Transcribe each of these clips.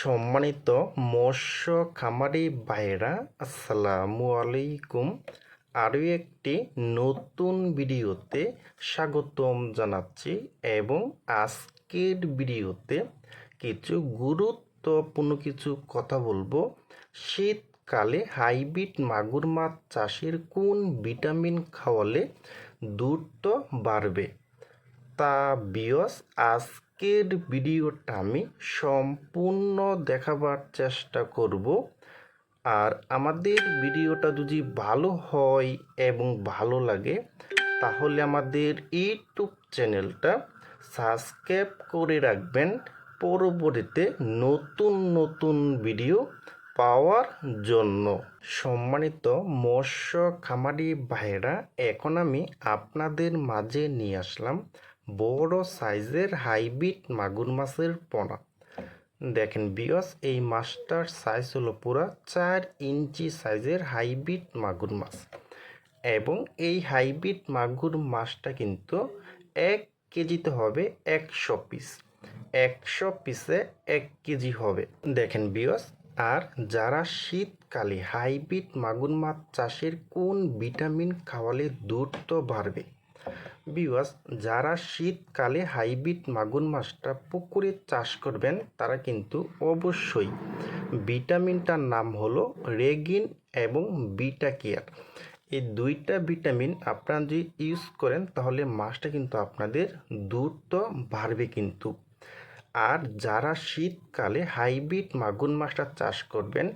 সম্মানিত মৎস্য খামারি ভাইরা আসসালামু আলাইকুম। আরও একটি নতুন ভিডিওতে স্বাগতম জানাচ্ছি এবং আজকের ভিডিওতে কিছু গুরুত্বপূর্ণ কিছু কথা বলব। শীতকালে হাইব্রিড মাগুর মাছ চাষের কোন ভিটামিন খাওয়ালে দ্রুত বাড়বে? তা বিয়স আজকের ভিডিওটা আমি সম্পূর্ণ দেখাবার চেষ্টা করব। আর আমাদের ভিডিওটা যদি ভালো হয় এবং ভালো লাগে, তাহলে আমাদের ইউটিউব চ্যানেলটা সাবস্ক্রাইব করে রাখবেন। পরবর্তীতে নতুন নতুন ভিডিও পাওয়ার জন্য। সম্মানিত মৎস্য খামারি ভাইরা এখন আমি আপনাদের মাঝে নিয়ে আসলাম বড় সাইজের হাইব্রিড মাগুর মাছের পোনা। দেখেন বিয়স, এই মাছটার সাইজ হলো পুরো চার ইঞ্চি সাইজের হাইব্রিড মাগুর মাছ। এবং এই হাইব্রিড মাগুর মাছটা কিন্তু এক কেজিতে হবে একশো পিস একশো পিসে এক কেজি হবে। দেখেন বিয়স, আর যারা শীতকালে হাইব্রিড মাগুর মাছ চাষের কোন ভিটামিন খাওয়ালে দ্রুত বাড়বে? বিওয়াস যারা শীতকালে হাইব্রিড মাগুর মাছটা পুকুরে চাষ করবেন, তারা কিন্তু অবশ্যই ভিটামিনটার নাম হলো রেগিন এবং বিটা কেয়ার। এই দুইটা ভিটামিন আপনারা যদি ইউজ করেন, তাহলে মাছটা কিন্তু আপনাদের দ্রুত বাড়বে কিন্তু। আর যারা শীতকালে হাইব্রিড মাগুর মাছটা চাষ করবেন,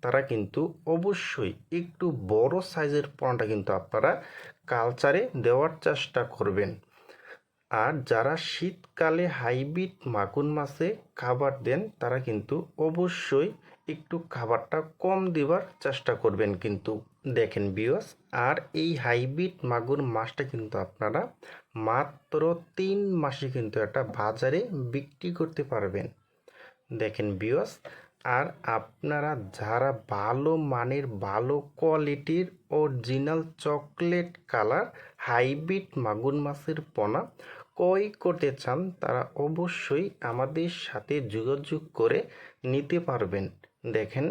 তারা কিন্তু অবশ্যই একটু বড় সাইজের পোনাটা কিন্তু আপনারা কালচারে দেওয়ার চেষ্টা করবেন। আর যারা শীতকালে হাইব্রিড মাগুর মাছে খাবার দেন, তারা কিন্তু অবশ্যই একটু খাবারটা কম দেওয়ার চেষ্টা করবেন কিন্তু। দেখেন বিয়স আর এই হাইব্রিড মাগুর মাছটা কিন্তু আপনারা মাত্র তিন মাসে কিন্তু একটা বাজারে বিক্রি করতে পারবেন। দেখেন বিয়স আর আপনারা যারা ভালো মানের, ভালো কোয়ালিটির অরিজিনাল চকলেট কালার হাইব্রিড মাগুর মাছের পোনা ক্রয় করতে চান, তারা অবশ্যই আমাদের সাথে যোগাযোগ করে নিতে পারবেন। দেখেন